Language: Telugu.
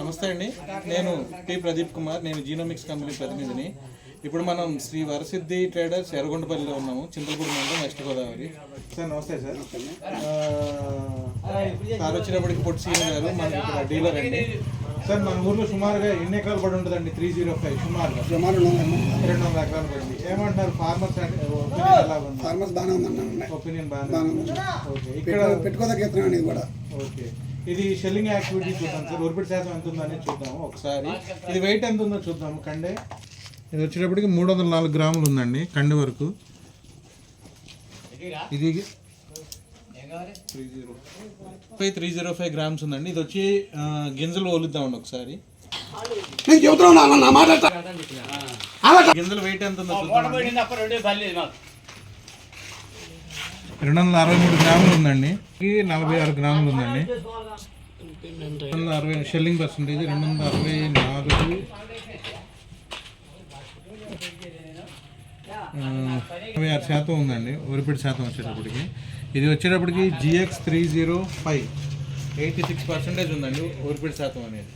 నమస్తే అండి. నేను పి. ప్రదీప్ కుమార్. నేను జీనోమిక్స్ కంపెనీ ప్రతినిధిని. ఇప్పుడు మనం శ్రీ వరసిద్ధి ట్రేడర్స్ ఎర్రగొండపల్లిలో ఉన్నాము. చింతలపూడి మండలం వెస్ట్ గోదావరి. సార్ నమస్తే సార్. సార్ వచ్చినప్పటికి పొట్టి సీఎం గారు మనకి ఇక్కడ డీలర్ అండి. సార్ మన ఊర్లో సుమారుగా ఎన్ని ఎకరాలు పడి ఉంటుందండి? త్రీ జీరో ఫైవ్ సుమారుగా? సుమారు రెండు వందల ఎకరాలు పడింది ఏమంటారు ఫార్మర్స్ ఒపీనియన్ ఎలా ఉంది? ఫార్మర్స్ బాగానే ఉందన్న ఒపీనియన్ బాగా ఓకే ఇక్కడ పెట్టుకోదగ్గ కూడా. ఓకే ఇది షెల్లింగ్ యాక్టివిటీ చూద్దాం సార్. ఒరిపిడి శాతం ఎంత ఉందని చూద్దాము ఒకసారి. ఇది వెయిట్ ఎంత ఉందో చూద్దాము కండే. ఇది వచ్చేటప్పటికి మూడు వందల నాలుగు గ్రాములు ఉందండి కండి వరకు. ఇది three zero five three zero five grams ఉందండి. ఇది వచ్చి గింజలు ఒలుద్దామండి ఒకసారి. గింజలు వెయిట్ ఎంత ఉందో చూద్దాం రెండు వందల అరవై మూడు గ్రాములు ఉందండి. ఇది నలభై ఆరు గ్రాములు ఉందండి. రెండు వందల అరవై షెల్లింగ్ పర్సంటేజ్ రెండు వందల అరవై నాలుగు. ఇరవై ఆరు శాతం ఉందండి. ఒరిపిడి శాతం వచ్చేటప్పటికి. ఇది వచ్చేటప్పటికి GX three zero five. Eighty six percentage ఉందండి ఒరిపిడి శాతం అనేది.